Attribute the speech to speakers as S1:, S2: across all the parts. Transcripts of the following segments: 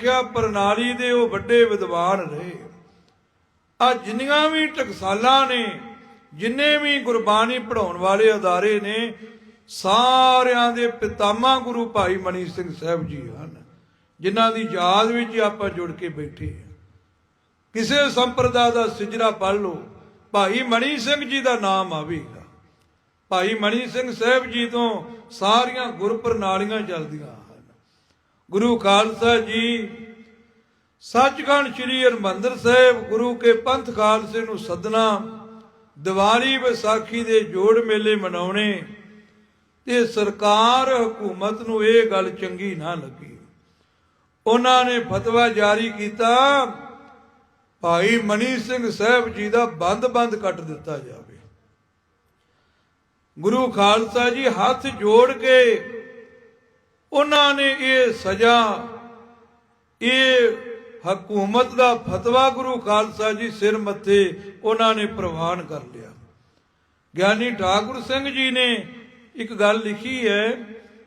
S1: ਆਖਿਆ ਪ੍ਰਣਾਲੀ ਦੇ ਉਹ ਵੱਡੇ ਵਿਦਵਾਨ ਰਹੇ। ਆ ਜਿੰਨੀਆਂ ਵੀ ਟਕਸਾਲਾਂ ਨੇ, ਜਿੰਨੇ ਵੀ ਗੁਰਬਾਣੀ ਪੜਾਉਣ ਵਾਲੇ ਅਦਾਰੇ ਨੇ, ਸਾਰਿਆਂ ਦੇ ਪਿਤਾਮਾ ਗੁਰੂ ਭਾਈ ਮਨੀ ਸਿੰਘ ਸਾਹਿਬ ਜੀ ਹਨ, ਜਿਨ੍ਹਾਂ ਦੀ ਯਾਦ ਵਿੱਚ ਆਪਾਂ ਜੁੜ ਕੇ ਬੈਠੇ ਹਾਂ। ਕਿਸੇ ਸੰਪਰਦਾ ਦਾ ਸਿਜਰਾ ਪੜ ਲਓ, ਭਾਈ ਮਣੀ ਸਿੰਘ ਜੀ ਦਾ ਨਾਮ ਆਵੇਗਾ। ਭਾਈ ਮਣੀ ਸਿੰਘ ਸਾਹਿਬ ਜੀ ਤੋਂ ਸਾਰੀਆਂ ਗੁਰ ਪ੍ਰਣਾਲੀਆਂ ਚੱਲਦੀਆਂ ਹਨ। ਗੁਰੂ ਖਾਲਸਾ ਜੀ, ਸੱਚਖੰਡ ਸ੍ਰੀ ਹਰਿਮੰਦਰ ਸਾਹਿਬ, ਗੁਰੂ ਕੇ ਪੰਥ ਖਾਲਸੇ ਨੂੰ ਸੱਦਣਾ, ਦੀਵਾਲੀ ਵਿਸਾਖੀ ਦੇ ਜੋੜ ਮੇਲੇ ਮਨਾਉਣੇ, ਤੇ ਸਰਕਾਰ ਹਕੂਮਤ ਨੂੰ ਇਹ ਗੱਲ ਚੰਗੀ ਨਾ ਲੱਗੀ। ਉਹਨਾਂ ਨੇ ਫਤਵਾ ਜਾਰੀ ਕੀਤਾ, ਭਾਈ ਮਨੀ ਸਿੰਘ ਸਾਹਿਬ ਜੀ ਦਾ ਬੰਦ-ਬੰਦ ਕੱਟ ਦਿੱਤਾ ਜਾਵੇ। ਗੁਰੂ ਖਾਲਸਾ ਜੀ ਹੱਥ ਜੋੜ ਕੇ ਉਹਨਾਂ ਨੇ ਇਹ ਸਜ਼ਾ, ਇਹ ਹਕੂਮਤ ਦਾ ਫਤਵਾ ਗੁਰੂ ਖਾਲਸਾ ਜੀ ਸਿਰ ਮੱਥੇ ਉਹਨਾਂ ਨੇ ਪ੍ਰਵਾਨ ਕਰ ਲਿਆ। ਗਿਆਨੀ ਠਾਕੁਰ ਸਿੰਘ ਜੀ ਨੇ ਇੱਕ ਗੱਲ ਲਿਖੀ ਹੈ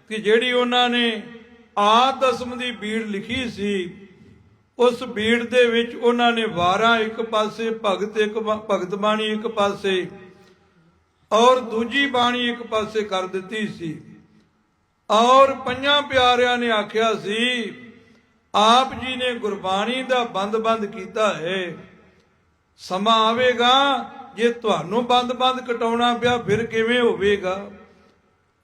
S1: ਕਿ ਜਿਹੜੀ ਉਹਨਾਂ ਨੇ ਆ ਦਸਮ ਦੀ ਬੀੜ ਲਿਖੀ ਸੀ, ਉਸ ਬੀੜ ਦੇ ਵਿੱਚ ਉਹਨਾਂ ਨੇ ਵਾਰਾਂ ਇੱਕ ਪਾਸੇ, ਭਗਤ ਇੱਕ ਬ- ਭਗਤ ਬਾਣੀ ਇੱਕ ਪਾਸੇ ਔਰ ਦੂਜੀ ਬਾਣੀ ਇੱਕ ਪਾਸੇ ਕਰ ਦਿੱਤੀ ਸੀ। ਔਰ ਪੰਜਾਂ ਪਿਆਰਿਆਂ ਨੇ ਆਖਿਆ ਸੀ, ਆਪ ਜੀ ਨੇ ਗੁਰਬਾਣੀ ਦਾ ਬੰਦ-ਬੰਦ ਕੀਤਾ ਹੈ। ਸਮਾਂ ਆਵੇਗਾ ਜੇ ਤੁਹਾਨੂੰ ਬੰਦ-ਬੰਦ ਕਟਾਉਣਾ ਪਿਆ, ਫਿਰ ਕਿਵੇਂ ਹੋਵੇਗਾ?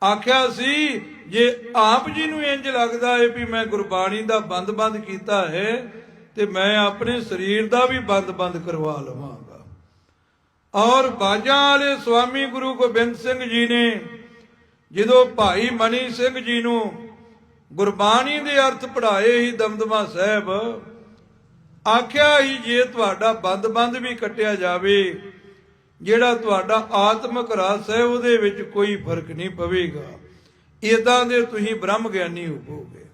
S1: ਆਖਿਆ ਸੀ, ਜੇ ਆਪ ਜੀ ਨੂੰ ਇੰਜ ਲੱਗਦਾ ਹੈ ਵੀ ਮੈਂ ਗੁਰਬਾਣੀ ਦਾ ਬੰਦ-ਬੰਦ ਕੀਤਾ ਹੈ, ਤੇ ਮੈਂ ਆਪਣੇ ਸਰੀਰ ਦਾ ਵੀ ਬੰਦ-ਬੰਦ ਕਰਵਾ ਲਵਾਂਗਾ। ਔਰ ਬਾਜਾਂ ਵਾਲੇ ਸਵਾਮੀ ਗੁਰੂ ਗੋਬਿੰਦ ਸਿੰਘ ਜੀ ਨੇ ਜਦੋਂ ਭਾਈ ਮਨੀ ਸਿੰਘ ਜੀ ਨੂੰ ਗੁਰਬਾਣੀ ਦੇ ਅਰਥ ਪੜ੍ਹਾਏ ਹੀ ਦਮਦਮਾ ਸਾਹਿਬ, ਆਖਿਆ ਹੀ ਜੇ ਤੁਹਾਡਾ ਬੰਦ-ਬੰਦ ਵੀ ਕੱਟਿਆ ਜਾਵੇ, ਜਿਹੜਾ ਤੁਹਾਡਾ ਆਤਮਿਕ ਰਸ ਹੈ ਉਹਦੇ ਵਿੱਚ ਕੋਈ ਫ਼ਰਕ ਨਹੀਂ ਪਵੇਗਾ। ਇਦਾਂ ਦੇ ਤੁਸੀਂ ਬ੍ਰਹਮ ਗਿਆਨੀ ਹੋਵੋਗੇ।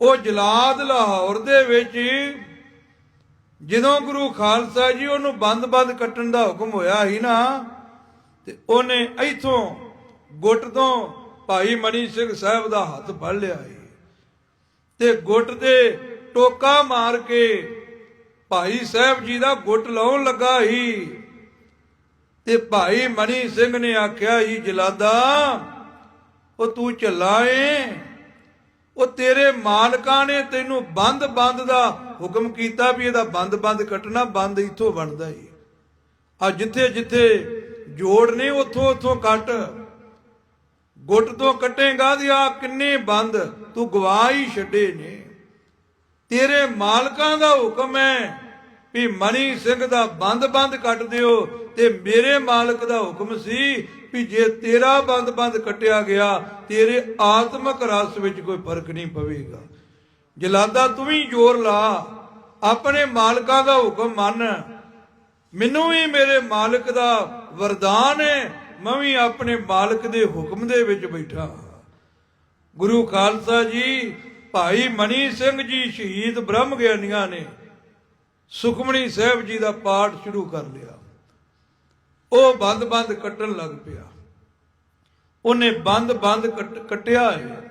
S1: ਉਹ ਜਲਾਦ ਲਾਹੌਰ ਦੇ ਵਿੱਚ ਜਦੋਂ ਗੁਰੂ ਖਾਲਸਾ ਜੀ ਉਹਨੂੰ ਬੰਦ-ਬੰਦ ਕੱਟਣ ਦਾ ਹੁਕਮ ਹੋਇਆ ਸੀ ਨਾ, ਤੇ ਉਹਨੇ ਇੱਥੋਂ ਗੁੱਟ ਤੋਂ ਭਾਈ ਮਨੀ ਸਿੰਘ ਸਾਹਿਬ ਦਾ ਹੱਥ ਫੜ ਲਿਆ ਸੀ ਤੇ ਗੁੱਟ ਦੇ ਟੋਕਾ ਮਾਰ ਕੇ ਭਾਈ ਸਾਹਿਬ ਜੀ ਦਾ ਗੁੱਟ ਲਾਉਣ ਲੱਗਾ ਸੀ। ਤੇ ਭਾਈ ਮਨੀ ਸਿੰਘ ਨੇ ਆਖਿਆ ਹੀ ਜਲਾਦਾ, ਉਹ ਤੂੰ ਚੱਲਾ ਏ? ਉਹ ਤੇਰੇ ਮਾਲਕਾਂ ਨੇ ਤੈਨੂੰ ਬੰਦ-ਬੰਦ ਦਾ ਹੁਕਮ ਕੀਤਾ ਵੀ ਇਹਦਾ ਬੰਦ-ਬੰਦ ਕੱਟਣਾ, ਬੰਦ ਇੱਥੋਂ ਬਣਦਾ ਏ। ਆ ਜਿੱਥੇ ਜਿੱਥੇ ਜੋੜ ਨੇ ਉੱਥੋਂ ਉੱਥੋਂ ਕੱਟ। ਗੁੱਟ ਤੋਂ ਕੱਟੇਗਾ ਦੀ ਆ ਕਿੰਨੇ ਬੰਦ, ਤੂੰ ਗਵਾ ਹੀ ਛੱਡੇ ਨੇ। ਤੇਰੇ ਮਾਲਕਾਂ ਦਾ ਹੁਕਮ ਹੈ ਵੀ ਮਨੀ ਸਿੰਘ ਦਾ ਬੰਦ-ਬੰਦ ਕੱਟ ਦਿਓ ਤੇ ਮੇਰੇ ਮਾਲਕ ਦਾ ਹੁਕਮ ਸੀ ਵੀ ਜੇ ਤੇਰਾ ਬੰਦ-ਬੰਦ ਕੱਟਿਆ ਗਿਆ, ਤੇਰੇ ਆਤਮਿਕ ਰਸ ਵਿੱਚ ਕੋਈ ਫ਼ਰਕ ਨਹੀਂ ਪਵੇਗਾ। ਜਲਾਦਾ, ਤੂੰ ਵੀ ਜ਼ੋਰ ਲਾ। ਆਪਣੇ ਮਾਲਕਾਂ ਦਾ ਹੁਕਮ ਮੰਨ। ਮੈਨੂੰ ਵੀ ਮੇਰੇ ਮਾਲਕ ਦਾ ਵਰਦਾਨ ਹੈ। ਮੈਂ ਵੀ ਆਪਣੇ ਮਾਲਕ ਦੇ ਹੁਕਮ ਦੇ ਵਿੱਚ ਬੈਠਾ ਹਾਂ। ਗੁਰੂ ਖਾਲਸਾ ਜੀ, ਭਾਈ ਮਨੀ ਸਿੰਘ ਜੀ ਸ਼ਹੀਦ ਬ੍ਰਹਮ ਗਿਆਨੀਆਂ ਨੇ ਸੁਖਮਣੀ ਸਾਹਿਬ ਜੀ ਦਾ ਪਾਠ ਸ਼ੁਰੂ ਕਰ ਲਿਆ। ਉਹ ਬੰਦ-ਬੰਦ ਕੱਟਣ ਲੱਗ ਪਿਆ। ਉਹਨੇ ਬੰਦ-ਬੰਦ ਕੱਟਿਆ ਹੈ।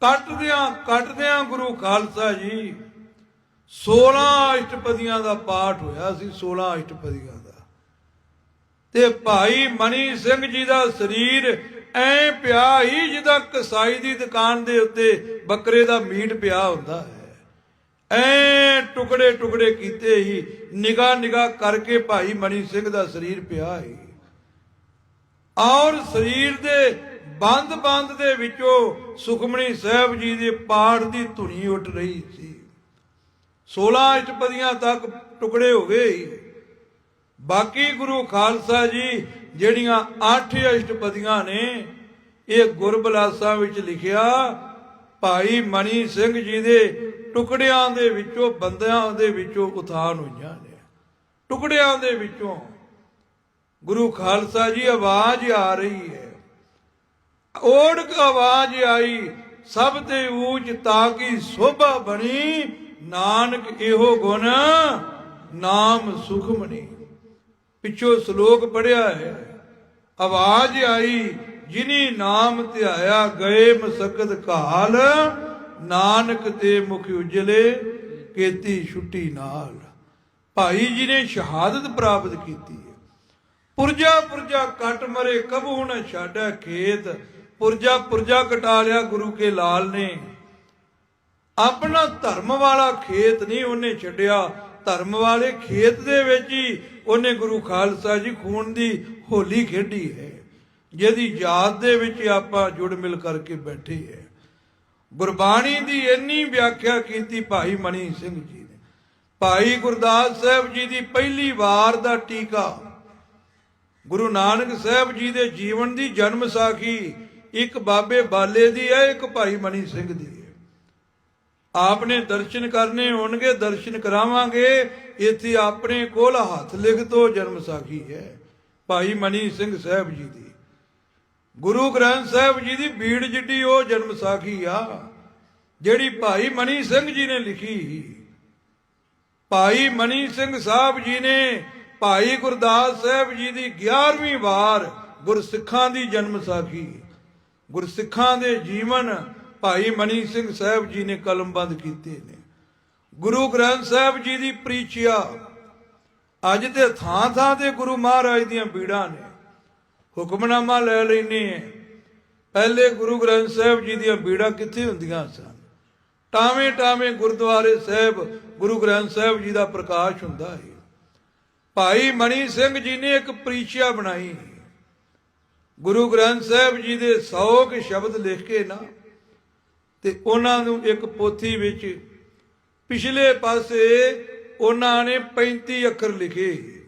S1: ਕੱਟਦਿਆਂ ਕੱਟਦਿਆਂ ਗੁਰੂ ਖਾਲਸਾ ਜੀ 16 ਅਸ਼ਟਪਦੀਆਂ ਦਾ ਪਾਠ ਹੋਇਆ ਸੀ 16 ਅਸ਼ਟਪਦੀਆਂ। ਤੇ ਭਾਈ ਮਨੀ ਸਿੰਘ ਜੀ ਦਾ ਸਰੀਰ ਐ ਪਿਆ ਹੀ ਜਿੱਦਾਂ ਕਸਾਈ ਦੀ ਦੁਕਾਨ ਦੇ ਉੱਤੇ ਬੱਕਰੇ ਦਾ ਮੀਟ ਪਿਆ ਹੁੰਦਾ ਹੈ। ਐ ਟੁਕੜੇ ਟੁਕੜੇ ਕੀਤੇ ਹੀ ਨਿਗਾਹ ਨਿਗਾਹ ਕਰਕੇ ਭਾਈ ਮਨੀ ਸਿੰਘ ਦਾ ਸਰੀਰ ਪਿਆ ਹੀ। ਔਰ ਸਰੀਰ ਦੇ ਬੰਦ ਬੰਦ ਦੇ ਵਿੱਚੋਂ ਸੁਖਮਣੀ ਸਾਹਿਬ ਜੀ ਦੇ ਪਾਠ ਦੀ ਧੁਨੀ ਉੱਠ ਰਹੀ ਸੀ। 16 ਅਸ਼ਟਪਦੀਆਂ ਤੱਕ ਟੁਕੜੇ ਹੋ ਗਏ ਹੀ। ਬਾਕੀ ਗੁਰੂ ਖਾਲਸਾ ਜੀ ਜਿਹੜੀਆਂ ਅੱਠ ਅਸ਼ਟਪਦੀਆਂ ਨੇ, ਇਹ ਗੁਰਬਲਾਸਾਂ ਵਿੱਚ ਲਿਖਿਆ, ਭਾਈ ਮਨੀ ਸਿੰਘ ਜੀ ਦੇ ਟੁਕੜਿਆਂ ਦੇ ਵਿੱਚੋਂ, ਬੰਦਿਆਂ ਦੇ ਵਿੱਚੋਂ ਉਥਾਨ ਹੋਈਆਂ ਨੇ। ਟੁਕੜਿਆਂ ਦੇ ਵਿੱਚੋਂ। ਗੁਰੂ ਖਾਲਸਾ ਜੀ, ਆਵਾਜ਼ ਆ ਰਹੀ ਹੈ। ਓੜਕ ਆਵਾਜ਼ ਆਈ, ਸਭ ਤੇ ਊਚ ਤਾਂ ਕੀ ਸੋਭਾ ਬਣੀ, ਨਾਨਕ ਇਹੋ ਗੁਣ, ਨਾਮ ਸੁਖਮਣੀ ਪਿੱਛੋਂ ਸ਼ਲੋਕ ਪੜਿਆ ਹੈ, ਆਵਾਜ਼ ਆਈ, ਜਿਨੀ ਨਾਮ ਧਿਆਇਆ ਗਏ ਮਸਕਤ ਕਾਲ ਨਾਨਕ ਤੇ ਮੁਖ ਉਜਲੇ, ਕੀਤੀ ਛੁੱਟੀ ਨਾਲ। ਭਾਈ ਜੀ ਨੇ ਸ਼ਹਾਦਤ ਪ੍ਰਾਪਤ ਕੀਤੀ ਹੈ। ਪੁਰਜਾ ਪੁਰਜਾ ਕਟ ਮਰੇ, ਕਬੂ ਨ ਛਾੜੈ ਖੇਤ। ਪੁਰਜਾ ਪੁਰਜਾ ਕਟਾ ਲਿਆ ਗੁਰੂ ਕੇ ਲਾਲ ਨੇ। ਆਪਣਾ ਧਰਮ ਵਾਲਾ ਖੇਤ ਨਹੀਂ ਉਹਨੇ ਛੱਡਿਆ। ਧਰਮ ਵਾਲੇ ਖੇਤ ਦੇ ਵਿੱਚ ਹੀ ਉਹਨੇ ਗੁਰੂ ਖਾਲਸਾ ਜੀ ਖੂਨ ਦੀ ਹੋਲੀ ਖੇਡੀ ਹੈ, ਜਿਹਦੀ ਯਾਦ ਦੇ ਵਿੱਚ ਆਪਾਂ ਜੁੜ ਮਿਲ ਕਰਕੇ ਬੈਠੇ ਹੈ। ਗੁਰਬਾਣੀ ਦੀ ਇੰਨੀ ਵਿਆਖਿਆ ਕੀਤੀ ਭਾਈ ਮਣੀ ਸਿੰਘ ਜੀ ਨੇ। ਭਾਈ ਗੁਰਦਾਸ ਸਾਹਿਬ ਜੀ ਦੀ ਪਹਿਲੀ ਵਾਰ ਦਾ ਟੀਕਾ, ਗੁਰੂ ਨਾਨਕ ਸਾਹਿਬ ਜੀ ਦੇ ਜੀਵਨ ਦੀ ਜਨਮ ਸਾਖੀ ਇੱਕ ਬਾਬੇ ਬਾਲੇ ਦੀ ਹੈ, ਇੱਕ ਭਾਈ ਮਣੀ ਸਿੰਘ ਦੀ। ਆਪਨੇ ਦਰਸ਼ਨ ਕਰਨੇ ਹੋਣਗੇ, ਦਰਸ਼ਨ ਕਰਾਵਾਂਗੇ। ਇੱਥੇ ਆਪਣੇ ਕੋਲ ਹੱਥ ਲਿਖ ਲਿਖਤੋ ਜਨਮ ਸਾਖੀ ਹੈ। ਭਾਈ ਮਨੀ ਸਿੰਘ ਸਾਹਿਬ ਜੀ ਦੀ। ਗੁਰੂ ਗ੍ਰੰਥ ਸਾਹਿਬ ਜੀ ਦੀ ਬੀੜ ਜਿੱਡੀ ਉਹ ਜਨਮ ਸਾਖੀ ਆ, ਜਿਹੜੀ ਭਾਈ ਮਨੀ ਸਿੰਘ ਜੀ ਨੇ ਲਿਖੀ। ਭਾਈ ਮਨੀ ਸਿੰਘ ਸਾਹਿਬ ਜੀ ਨੇ ਭਾਈ ਗੁਰਦਾਸ ਸਾਹਿਬ ਜੀ ਦੀ 11ਵੀਂ ਵਾਰ ਗੁਰਸਿੱਖਾਂ ਦੀ ਜਨਮ ਸਾਖੀ। ਗੁਰਸਿੱਖਾਂ ਦੇ ਜੀਵਨ ਭਾਈ ਮਨੀ ਸਿੰਘ ਸਾਹਿਬ ਜੀ ਨੇ ਕਲਮਬੰਦ ਕੀਤੇ ਨੇ। ਗੁਰੂ ਗ੍ਰੰਥ ਸਾਹਿਬ ਜੀ ਦੀ ਪ੍ਰੀਚਿਆ ਅੱਜ ਤੇ ਥਾਂ ਥਾਂ ਤੇ ਗੁਰੂ ਮਹਾਰਾਜ ਦੀਆਂ ਬੀੜਾਂ ਨੇ। ਹੁਕਮਨਾਮਾ ਲੈ ਲੈਨੇ ਹੈ ਪਹਿਲੇ ਗੁਰੂ ਗ੍ਰੰਥ ਸਾਹਿਬ ਜੀ ਦੀਆਂ ਬੀੜਾਂ ਕਿੱਥੇ ਹੁੰਦੀਆਂ ਸਨ? ਟਾਵੇਂ ਟਾਵੇਂ ਗੁਰਦੁਆਰੇ ਸਾਹਿਬ ਗੁਰੂ ਗ੍ਰੰਥ ਸਾਹਿਬ ਜੀ ਦਾ ਪ੍ਰਕਾਸ਼ ਹੁੰਦਾ ਹੈ ਭਾਈ ਮਨੀ ਸਿੰਘ ਜੀ ਨੇ ਇੱਕ ਪ੍ਰੀਚਿਆ ਬਣਾਈ। ਗੁਰੂ ਗ੍ਰੰਥ ਸਾਹਿਬ ਜੀ ਦੇ 100 ਕੇ ਸ਼ਬਦ ਲਿਖ ਕੇ ਨਾ ਤੇ ਉਹਨਾਂ ਨੂੰ ਇੱਕ ਪੋਥੀ ਵਿੱਚ ਪਿਛਲੇ ਪਾਸੇ ਉਹਨਾਂ ਨੇ 35 ਅੱਖਰ ਲਿਖੇ।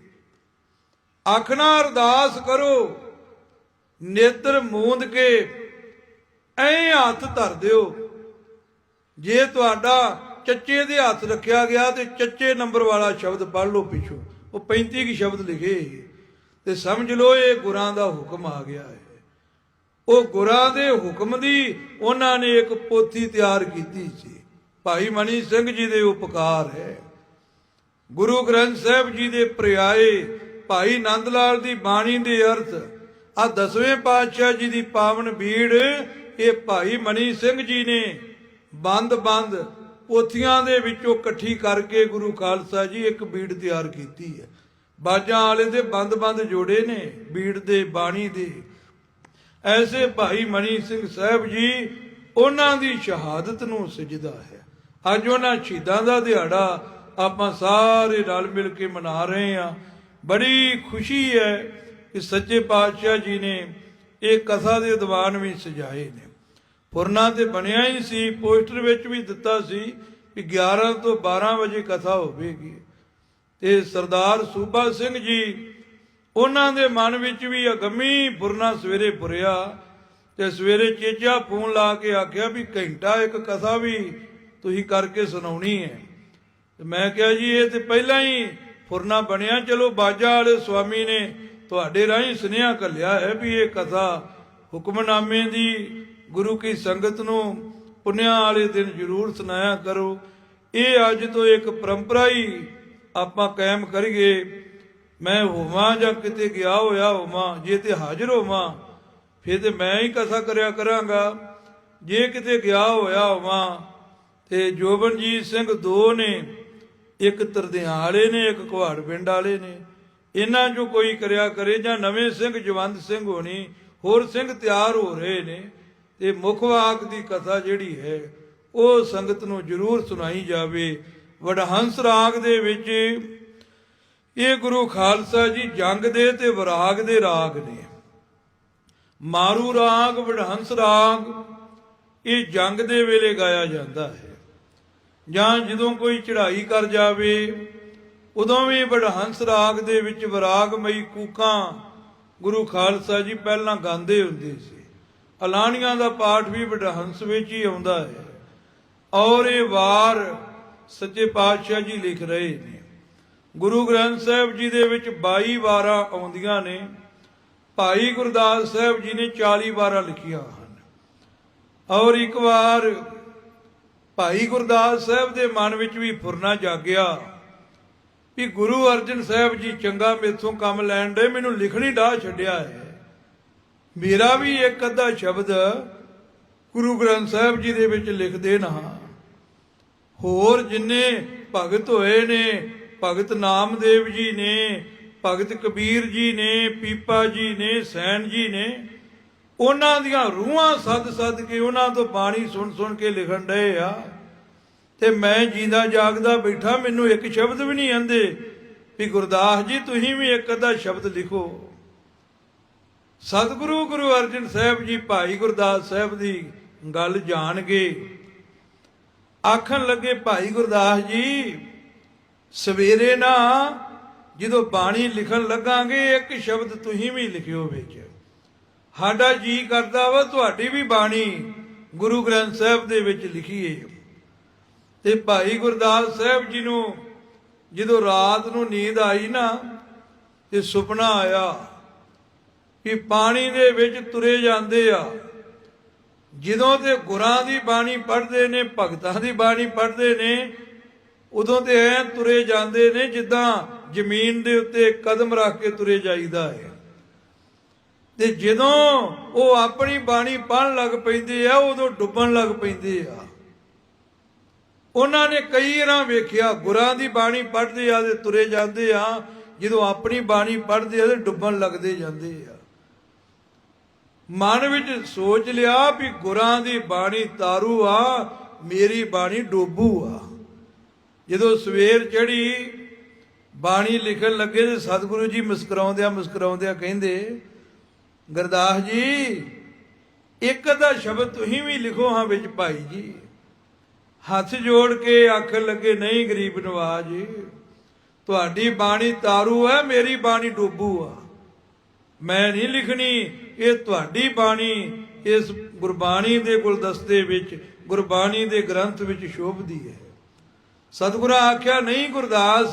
S1: ਆਖਣਾ, ਅਰਦਾਸ ਕਰੋ, ਨੇਤਰ ਮੂੰਦ ਕੇ ਐ ਹੱਥ ਧਰ ਦਿਓ। ਜੇ ਤੁਹਾਡਾ ਚੱਚੇ ਦੇ ਹੱਥ ਰੱਖਿਆ ਗਿਆ ਤੇ ਚੱਚੇ ਨੰਬਰ ਵਾਲਾ ਸ਼ਬਦ ਪੜ੍ਹ ਲਓ ਪਿੱਛੋਂ। ਉਹ 35 ਕੀ ਸ਼ਬਦ ਲਿਖੇ। ਤੇ ਸਮਝ ਲਓ, ਇਹ ਗੁਰਾਂ ਦਾ ਹੁਕਮ ਆ ਗਿਆ ਹੈ। ਉਹ ਗੁਰਾਂ ਦੇ ਹੁਕਮ ਦੀ ਉਹਨਾਂ ਨੇ ਇੱਕ ਪੋਥੀ ਤਿਆਰ ਕੀਤੀ ਸੀ। ਭਾਈ ਮਨੀ ਸਿੰਘ ਜੀ ਦੇ ਉਪਕਾਰ ਹੈ। ਗੁਰੂ ਗ੍ਰੰਥ ਸਾਹਿਬ ਜੀ ਦੇ ਪ੍ਰਿਆਏ ਭਾਈ ਨੰਦ ਲਾਲ ਦੀ ਬਾਣੀ ਦੇ ਅਰਥ ਆ ਦਸਵੇਂ ਪਾਤਸ਼ਾਹ ਜੀ ਦੀ ਪਾਵਨ ਬੀੜ, ਇਹ ਭਾਈ ਮਨੀ ਸਿੰਘ ਜੀ ਨੇ ਬੰਦ-ਬੰਦ ਪੋਥੀਆਂ ਦੇ ਵਿੱਚੋਂ ਇਕੱਠੀ ਕਰਕੇ ਗੁਰੂ ਖਾਲਸਾ ਜੀ ਇੱਕ ਬੀੜ ਤਿਆਰ ਕੀਤੀ ਹੈ। ਬਾਜਾਂ ਵਾਲੇ ਦੇ ਬੰਦ-ਬੰਦ ਜੋੜੇ ਨੇ ਬੀੜ ਦੇ, ਬਾਣੀ ਦੇ। ਐਸੇ ਭਾਈ ਮਨੀ ਸਿੰਘ ਸਾਹਿਬ ਜੀ, ਉਹਨਾਂ ਦੀ ਸ਼ਹਾਦਤ ਨੂੰ ਸਜਦਾ ਹੈ। ਅੱਜ ਉਹਨਾਂ ਸ਼ਹੀਦਾਂ ਦਾ ਦਿਹਾੜਾ ਆਪਾਂ ਸਾਰੇ ਰਲ ਮਿਲ ਕੇ ਮਨਾ ਰਹੇ ਹਾਂ। ਬੜੀ ਖੁਸ਼ੀ ਹੈ ਕਿ ਸੱਚੇ ਪਾਤਸ਼ਾਹ ਜੀ ਨੇ ਇਹ ਕਥਾ ਦੇ ਦੀਵਾਨ ਵੀ ਸਜਾਏ ਨੇ। ਫੁਰਨਾ ਤੇ ਬਣਿਆ ਹੀ ਸੀ, ਪੋਸਟਰ ਵਿੱਚ ਵੀ ਦਿੱਤਾ ਸੀ ਕਿ 11 ਤੋਂ 12 ਵਜੇ ਕਥਾ ਹੋਵੇਗੀ। ਤੇ ਸਰਦਾਰ ਸੂਬਾ ਸਿੰਘ ਜੀ ਉਹਨਾਂ ਦੇ ਮਨ ਵਿੱਚ ਵੀ ਅਗਮੀ ਫੁਰਨਾ ਸਵੇਰੇ ਪੁਰਿਆ ਤੇ ਸਵੇਰੇ ਚੇਚਾ ਫੋਨ ਲਾ ਕੇ ਆਖਿਆ ਵੀ ਘੰਟਾ ਇੱਕ ਕਥਾ ਵੀ ਤੁਸੀਂ ਕਰਕੇ ਸੁਣਾਉਣੀ ਹੈ। ਤੇ ਮੈਂ ਕਿਹਾ ਜੀ, ਇਹ ਤੇ ਪਹਿਲਾਂ ਹੀ ਫੁਰਨਾ ਬਣਿਆ। ਚਲੋ ਬਾਜਾ ਵਾਲੇ ਸਵਾਮੀ ਨੇ ਤੁਹਾਡੇ ਰਾਹੀਂ ਸੁਨੇਹਾ ਕੱਲਿਆ ਹੈ ਵੀ ਇਹ ਕਥਾ ਹੁਕਮਨਾਮੇ ਦੀ ਗੁਰੂ ਕੀ ਸੰਗਤ ਨੂੰ ਪੁੰਨਿਆ ਵਾਲੇ ਦਿਨ ਜ਼ਰੂਰ ਸੁਣਾਇਆ ਕਰੋ। ਇਹ ਅੱਜ ਤੋਂ ਇੱਕ ਪਰੰਪਰਾ ਹੀ ਆਪਾਂ ਕਾਇਮ ਕਰੀਏ। ਮੈਂ ਹੋਵਾਂ ਜਾਂ ਕਿਤੇ ਗਿਆ ਹੋਇਆ ਹੋਵਾਂ, ਜੇ ਤੇ ਹਾਜ਼ਰ ਹੋਵਾਂ, ਫਿਰ ਤੇ ਮੈਂ ਹੀ ਕਥਾ ਕਰਿਆ ਕਰਾਂਗਾ। ਜੇ ਕਿਤੇ ਗਿਆ ਹੋਇਆ ਹੋਵਾਂ, ਤੇ ਜੋਬਨਜੀਤ ਸਿੰਘ ਦੋ ਨੇ, ਇੱਕ ਤਰਦਿਆਂ ਵਾਲੇ ਨੇ, ਇੱਕ ਕੁਹਾੜ ਪਿੰਡ ਵਾਲੇ ਨੇ। ਇਹਨਾਂ ਚੋਂ ਕੋਈ ਕਰਿਆ ਕਰੇ ਜਾਂ ਨਵੇਂ ਸਿੰਘ ਜਵੰਦ ਸਿੰਘ ਹੋਣੀ, ਹੋਰ ਸਿੰਘ ਤਿਆਰ ਹੋ ਰਹੇ ਨੇ, ਤੇ ਮੁੱਖ ਵਾਕ ਦੀ ਕਥਾ ਜਿਹੜੀ ਹੈ, ਉਹ ਸੰਗਤ ਨੂੰ ਜ਼ਰੂਰ ਸੁਣਾਈ ਜਾਵੇ। ਵਡਹੰਸ ਰਾਗ ਦੇ ਵਿੱਚ ਇਹ ਗੁਰੂ ਖਾਲਸਾ ਜੀ ਜੰਗ ਦੇ ਤੇ ਵਿਰਾਗ ਦੇ ਰਾਗ ਨੇ। ਮਾਰੂ ਰਾਗ ਵਡਹੰਸ ਰਾਗ, ਇਹ ਜੰਗ ਦੇ ਵੇਲੇ ਗਾਇਆ ਜਾਂਦਾ ਹੈ। ਜਾਂ ਜਦੋਂ ਕੋਈ ਚੜ੍ਹਾਈ ਕਰ ਜਾਵੇ, ਉਦੋਂ ਵੀ ਵਡਹੰਸ ਰਾਗ ਦੇ ਵਿੱਚ ਵਿਰਾਗਮਈ ਕੂਕਾਂ ਗੁਰੂ ਖਾਲਸਾ ਜੀ ਪਹਿਲਾਂ ਗਾਉਂਦੇ ਹੁੰਦੇ ਸੀ। ਅਲਾਣੀਆਂ ਦਾ ਪਾਠ ਵੀ ਵਡਹੰਸ ਵਿੱਚ ਹੀ ਆਉਂਦਾ ਹੈ। ਔਰ ਇਹ ਵਾਰ ਸੱਚੇ ਪਾਤਸ਼ਾਹ ਜੀ ਲਿਖ ਰਹੇ ਨੇ। ਗੁਰੂ ਗ੍ਰੰਥ ਸਾਹਿਬ ਜੀ ਦੇ ਵਿੱਚ 22 ਵਾਰਾਂ ਆਉਂਦੀਆਂ ਨੇ। ਭਾਈ ਗੁਰਦਾਸ ਸਾਹਿਬ ਜੀ ਨੇ 40 ਵਾਰਾਂ ਲਿਖੀਆਂ ਹਨ। ਔਰ ਇੱਕ ਵਾਰ ਭਾਈ ਗੁਰਦਾਸ ਸਾਹਿਬ ਦੇ ਮਨ ਵਿੱਚ ਵੀ ਫੁਰਨਾ ਜਾਗਿਆ ਵੀ ਗੁਰੂ ਅਰਜਨ ਸਾਹਿਬ ਜੀ ਚੰਗਾ ਮੇਥੋਂ ਕੰਮ ਲੈਣ ਦੇ ਮੈਨੂੰ ਲਿਖਣੀ ਢਾ ਛੱਡਿਆ ਹੈ। ਮੇਰਾ ਵੀ ਇੱਕ ਅੱਧਾ ਸ਼ਬਦ ਗੁਰੂ ਗ੍ਰੰਥ ਸਾਹਿਬ ਜੀ ਦੇ ਵਿੱਚ ਲਿਖਦੇ ਨਾ। ਹੋਰ ਜਿੰਨੇ ਭਗਤ ਹੋਏ ਨੇ ਭਗਤ ਨਾਮਦੇਵ ਜੀ ਨੇ, ਭਗਤ ਕਬੀਰ ਜੀ ਨੇ, ਪੀਪਾ ਜੀ ਨੇ, ਸੈਨ ਜੀ ਨੇ, ਉਹਨਾਂ ਦੀਆਂ ਰੂਹਾਂ ਸੱਦ ਸੱਦ ਕੇ ਉਹਨਾਂ ਤੋਂ ਬਾਣੀ ਸੁਣ ਸੁਣ ਕੇ ਲਿਖਣ ਡਏ ਆ। ਤੇ ਮੈਂ ਜੀਂਦਾ ਜਾਗਦਾ ਬੈਠਾ, ਮੈਨੂੰ ਇੱਕ ਸ਼ਬਦ ਵੀ ਨਹੀਂ ਆਂਦੇ ਵੀ ਗੁਰਦਾਸ ਜੀ, ਤੁਸੀਂ ਵੀ ਇੱਕ ਅੱਧਾ ਸ਼ਬਦ ਲਿਖੋ। ਸਤਿਗੁਰੂ, ਗੁਰੂ ਅਰਜਨ ਸਾਹਿਬ ਜੀ, ਭਾਈ ਗੁਰਦਾਸ ਸਾਹਿਬ ਦੀ ਗੱਲ ਜਾਣ ਕੇ ਆਖਣ ਲੱਗੇ, ਭਾਈ ਗੁਰਦਾਸ ਜੀ ਸਵੇਰੇ ਨਾ ਜਦੋਂ ਬਾਣੀ ਲਿਖਣ ਲੱਗਾਂਗੇ, ਇੱਕ ਸ਼ਬਦ ਤੁਸੀਂ ਵੀ ਲਿਖਿਓ ਵਿੱਚ। ਸਾਡਾ ਜੀ ਕਰਦਾ ਵਾ, ਤੁਹਾਡੀ ਵੀ ਬਾਣੀ ਗੁਰੂ ਗ੍ਰੰਥ ਸਾਹਿਬ ਦੇ ਵਿੱਚ ਲਿਖੀਏ। ਤੇ ਭਾਈ ਗੁਰਦਾਸ ਸਾਹਿਬ ਜੀ ਨੂੰ ਜਦੋਂ ਰਾਤ ਨੂੰ ਨੀਂਦ ਆਈ ਨਾ, ਤੇ ਸੁਪਨਾ ਆਇਆ ਕਿ ਪਾਣੀ ਦੇ ਵਿੱਚ ਤੁਰੇ ਜਾਂਦੇ ਆ। ਜਦੋਂ ਤੇ ਗੁਰਾਂ ਦੀ ਬਾਣੀ ਪੜ੍ਹਦੇ ਨੇ, ਭਗਤਾਂ ਦੀ ਬਾਣੀ ਪੜ੍ਹਦੇ ਨੇ ਉਦੋਂ ਤੇ ਐ ਤੁਰੇ ਜਾਂਦੇ ਨੇ ਜਿੱਦਾਂ ਜ਼ਮੀਨ ਦੇ ਉੱਤੇ ਕਦਮ ਰੱਖ ਕੇ ਤੁਰੇ ਜਾਈਦਾ ਹੈ। ਤੇ ਜਦੋਂ ਉਹ ਆਪਣੀ ਬਾਣੀ ਪੜ੍ਹਨ ਲੱਗ ਪੈਂਦੇ ਆ, ਉਦੋਂ ਡੁੱਬਣ ਲੱਗ ਪੈਂਦੇ ਆ। ਉਹਨਾਂ ਨੇ ਕਈ ਵਾਰਾਂ ਵੇਖਿਆ, ਗੁਰਾਂ ਦੀ ਬਾਣੀ ਪੜ੍ਹਦੇ ਆ ਤੇ ਤੁਰੇ ਜਾਂਦੇ ਆ, ਜਦੋਂ ਆਪਣੀ ਬਾਣੀ ਪੜ੍ਹਦੇ ਆ ਤੇ ਡੁੱਬਣ ਲੱਗਦੇ ਜਾਂਦੇ ਆ। ਮਨ ਵਿੱਚ ਸੋਚ ਲਿਆ ਵੀ ਗੁਰਾਂ ਦੀ ਬਾਣੀ ਤਾਰੂ ਆ, ਮੇਰੀ ਬਾਣੀ ਡੋਬੂ ਆ। ਜਦੋਂ ਸਵੇਰ ਚੜੀ ਬਾਣੀ ਲਿਖਣ ਲੱਗੇ ਤੇ ਸਤਿਗੁਰੂ ਜੀ ਮੁਸਕਰਾਉਂਦਿਆਂ ਮੁਸਕਰਾਉਂਦਿਆਂ ਕਹਿੰਦੇ, ਗੁਰਦਾਸ ਜੀ, ਇੱਕ ਅੱਧਾ ਸ਼ਬਦ ਤੁਸੀਂ ਵੀ ਲਿਖੋ ਹਾਂ ਵਿੱਚ ਭਾਈ ਜੀ। ਹੱਥ ਜੋੜ ਕੇ ਆਖਣ ਲੱਗੇ, ਨਹੀਂ ਗਰੀਬ ਨਵਾਜ, ਤੁਹਾਡੀ ਬਾਣੀ ਤਾਰੂ ਹੈ, ਮੇਰੀ ਬਾਣੀ ਡੋਬੂ ਆ। ਮੈਂ ਨਹੀਂ ਲਿਖਣੀ, ਇਹ ਤੁਹਾਡੀ ਬਾਣੀ, ਇਸ ਗੁਰਬਾਣੀ ਦੇ ਗੁਲਦਸਤੇ ਵਿੱਚ, ਗੁਰਬਾਣੀ ਦੇ ਗ੍ਰੰਥ ਵਿੱਚ ਸ਼ੋਭਦੀ ਹੈ। ਸਤਿਗੁਰਾਂ ਆਖਿਆ, ਨਹੀਂ ਗੁਰਦਾਸ,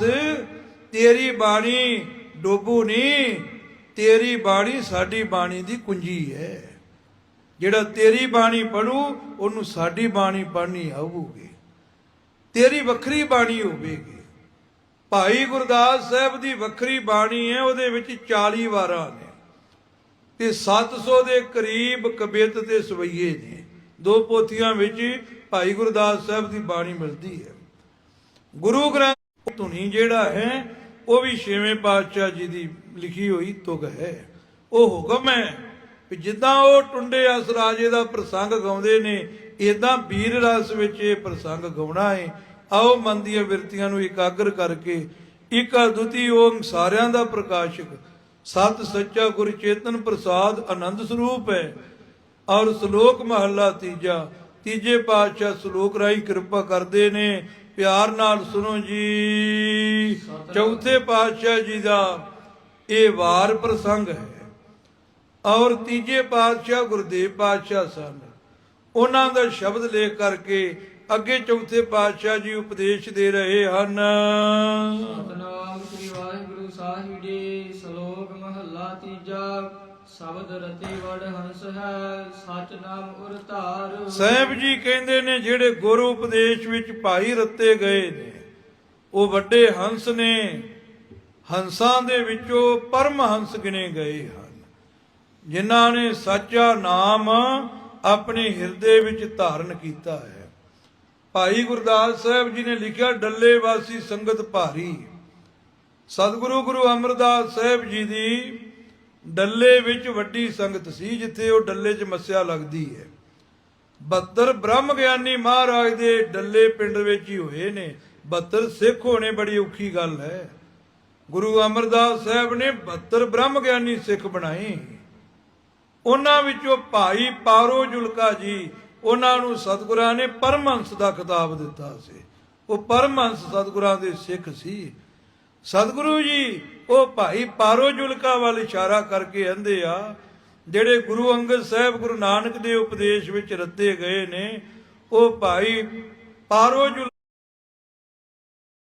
S1: ਤੇਰੀ ਬਾਣੀ ਡੋਬੂ ਨਹੀਂ, ਤੇਰੀ ਬਾਣੀ ਸਾਡੀ ਬਾਣੀ ਦੀ ਕੁੰਜੀ ਹੈ। ਜਿਹੜਾ ਤੇਰੀ ਬਾਣੀ ਪੜੂ, ਉਹਨੂੰ ਸਾਡੀ ਬਾਣੀ ਪੜਨੀ ਆਊਗੀ। ਤੇਰੀ ਵੱਖਰੀ ਬਾਣੀ ਹੋਵੇਗੀ। ਭਾਈ ਗੁਰਦਾਸ ਸਾਹਿਬ ਦੀ ਵੱਖਰੀ ਬਾਣੀ ਹੈ, ਉਹਦੇ ਵਿੱਚ 40 ਵਾਰਾਂ ਨੇ। ਤੇ 700 ਦੇ ਕਰੀਬ ਕਬਿਤ ਤੇ ਸਵਈਏ ਨੇ। ਦੋ ਪੋਥੀਆਂ ਵਿੱਚ ਭਾਈ ਗੁਰਦਾਸ ਸਾਹਿਬ ਦੀ ਬਾਣੀ ਮਿਲਦੀ ਹੈ। ਗੁਰੂ ਗ੍ਰੰਥ ਧੁਨੀ ਜਿਹੜਾ ਹੈ, ਉਹ ਵੀ ਛੇਵੇਂ ਪਾਤਸ਼ਾਹ ਜੀ ਦੀ ਲਿਖੀ ਹੋਈ ਤੁਗ ਹੈ। ਉਹ ਹੁਕਮ ਹੈ ਵੀ ਜਿੱਦਾਂ ਉਹ ਟੁੰਡੇ ਅਸ ਰਾਜੇ ਦਾ ਪ੍ਰਸੰਗ ਗਾਉਂਦੇ ਨੇ ਇਦਾਂ ਵੀਰ ਰਸ ਵਿੱਚ ਇਹ ਪ੍ਰਸੰਗ ਗਾਉਣਾ ਹੈ। ਆਓ ਮਨ ਦੀਆਂ ਬਿਰਤੀਆਂ ਨੂੰ ਇਕਾਗਰ ਕਰਕੇ ਇੱਕ ਅਦੁੱਤੀ ਓਮ ਸਾਰਿਆਂ ਦਾ ਪ੍ਰਕਾਸ਼ਕ, ਸਤ ਸੱਚਾ ਗੁਰ ਚੇਤਨ ਪ੍ਰਸਾਦ ਆਨੰਦ ਸਰੂਪ ਹੈ। ਔਰ ਸ਼ਲੋਕ ਮਹੱਲਾ ਤੀਜਾ, ਤੀਜੇ ਪਾਤਸ਼ਾਹ ਸ਼ਲੋਕ ਰਾਈ ਕਿਰਪਾ ਕਰਦੇ ਨੇ ਪਿਆਰ ਨਾਲ ਸੁਣੋ ਜੀ। ਚੌਥੇ ਪਾਤਸ਼ਾਹ ਜੀ ਦਾ ਇਹ ਵਾਰ ਪ੍ਰਸੰਗ ਹੈ। ਔਰ ਤੀਜੇ ਪਾਤਸ਼ਾਹ ਗੁਰਦੇਵ ਪਾਤਸ਼ਾਹ ਸਨ। ਉਹਨਾਂ ਦਾ ਸ਼ਬਦ ਲੇਖ ਕਰਕੇ ਅੱਗੇ ਚੌਥੇ ਪਾਤਸ਼ਾਹ ਜੀ ਉਪਦੇਸ਼ ਦੇ ਰਹੇ ਹਨ।
S2: ਸਤਨਾਮ ਸ੍ਰੀ ਵਾਹਿਗੁਰੂ ਸਾਹਿਬ ਜੀ ਸ਼ਲੋਕ ਮਹੱਲਾ ਤੀਜਾ। ਸ਼ਬਦ ਰਤੀ ਵੜ ਹੰਸ ਹੈ ਸਚ ਨਾਮ ਉਰ ਧਾਰ।
S1: ਸਾਹਿਬ ਜੀ ਕਹਿੰਦੇ ਨੇ, ਜਿਹੜੇ ਗੁਰੂ ਉਪਦੇਸ਼ ਵਿੱਚ ਭਾਈ ਰੱਤੇ ਗਏ ਨੇ, ਉਹ ਵੱਡੇ ਹੰਸ ਨੇ। ਹੰਸਾਂ ਦੇ ਵਿੱਚੋਂ ਪਰਮ ਹੰਸ ਗਿਣੇ ਗਏ ਹਨ। ਜਿਨ੍ਹਾਂ ਨੇ ਸੱਚਾ ਨਾਮ ਆਪਣੇ ਹਿਰਦੇ ਵਿੱਚ ਧਾਰਨ ਕੀਤਾ ਹੈ। ਭਾਈ ਗੁਰਦਾਸ ਸਾਹਿਬ ਜੀ ਨੇ ਲਿਖਿਆ, ਡੱਲੇ ਵਾਸੀ ਸੰਗਤ ਭਾਰੀ। ਸਤਿਗੁਰੂ ਗੁਰੂ ਅਮਰਦਾਸ ਸਾਹਿਬ ਜੀ ਦੀ ਡੱਲੇ ਵਿੱਚ ਵੱਡੀ ਸੰਗਤ ਸੀ, ਜਿੱਥੇ ਉਹ ਡੱਲੇ 'ਚ ਮੱਸਿਆ ਲੱਗਦੀ ਹੈ। 72 ਬ੍ਰਹਮ ਗਿਆਨੀ ਮਹਾਰਾਜ ਦੇ ਡੱਲੇ ਪਿੰਡ ਵਿੱਚ ਹੀ ਹੋਏ ਨੇ। 72 ਸਿੱਖ ਹੋਣੇ ਬੜੀ ਔਖੀ ਗੱਲ ਹੈ। ਗੁਰੂ ਅਮਰਦਾਸ ਸਾਹਿਬ ਨੇ 72 ਬ੍ਰਹਮ ਗਿਆਨੀ ਸਿੱਖ ਬਣਾਏ। ਉਹਨਾਂ ਵਿੱਚੋਂ ਭਾਈ ਪਾਰੋ ਜੁਲਕਾ ਜੀ, ਉਹਨਾਂ ਨੂੰ ਸਤਿਗੁਰਾਂ ਨੇ ਪਰਮਹੰਸ ਦਾ ਖਿਤਾਬ ਦਿੱਤਾ ਸੀ। ਉਹ ਪਰਮਹੰਸ ਸਤਿਗੁਰਾਂ ਦੇ ਸਿੱਖ ਸੀ। ਸਤਿਗੁਰੂ ਜੀ ਉਹ ਭਾਈ ਪਾਰੋ ਜੁਲਕਾ ਵੱਲ ਇਸ਼ਾਰਾ ਕਰਕੇ ਕਹਿੰਦੇ ਆ, ਜਿਹੜੇ ਗੁਰੂ ਅੰਗਦ ਸਾਹਿਬ, ਗੁਰੂ ਨਾਨਕ ਦੇ ਉਪਦੇਸ਼ ਵਿੱਚ ਰੱਤੇ ਗਏ ਨੇ, ਉਹ ਭਾਈ ਪਾਰੋ ਜੁਲ